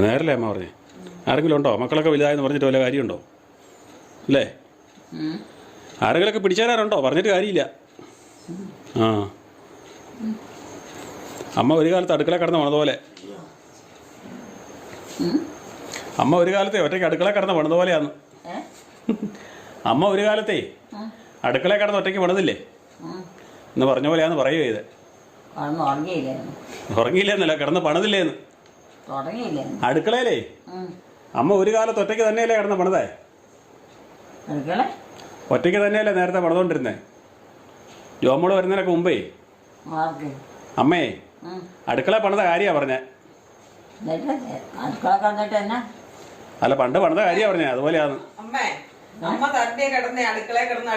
നേരല്ലേ അമ്മ പറഞ്ഞേ? ആരെങ്കിലും ഉണ്ടോ? മക്കളൊക്കെ വലുതായെന്ന് പറഞ്ഞിട്ട് വല്ല കാര്യമുണ്ടോ? അല്ലേ? ആരെങ്കിലും ആരെങ്കിലൊക്കെ പിടിച്ചേരാറുണ്ടോ? പറഞ്ഞിട്ട് കാര്യമില്ല. ആ. അമ്മ ഒരു കാലത്ത് അടുക്കള കിടന്ന് പണിതുപോലെ. അമ്മ ഒരു കാലത്തെ ഒറ്റയ്ക്ക് അടുക്കള കിടന്ന് പണിതുപോലെയാന്ന്? അമ്മ ഒരു കാലത്തെ. അടുക്കള കിടന്ന് ഒറ്റയ്ക്ക് പണിതില്ലേ എന്ന് പറഞ്ഞ പോലെയാന്ന് പറയുക ഇത്? ഉറങ്ങിയില്ലെന്നല്ല കിടന്ന് പണിതില്ലേന്ന്. അടുക്കളയിലേ? അമ്മ ഒരു കാലത്ത് ഒറ്റയ്ക്ക് തന്നെയല്ലേ കിടന്ന് പണിതേ അടുക്കള? ഒറ്റയ്ക്ക് തന്നെയല്ലേ നേരത്തെ പണിതുകൊണ്ടിരുന്നേ ജോമോൾ വരുന്നതിനൊക്കെ മുമ്പേ? അമ്മേ. അടുക്കള പണിത കാര്യമാണ് പറഞ്ഞേ. അല്ല പണ്ട് പണിത കാര്യമാണ് പറഞ്ഞേ അതുപോലെയാണ് അമ്മേ അമ്മ തന്നെ കിടന്ന് അടുക്കളയിൽ കിടന്ന്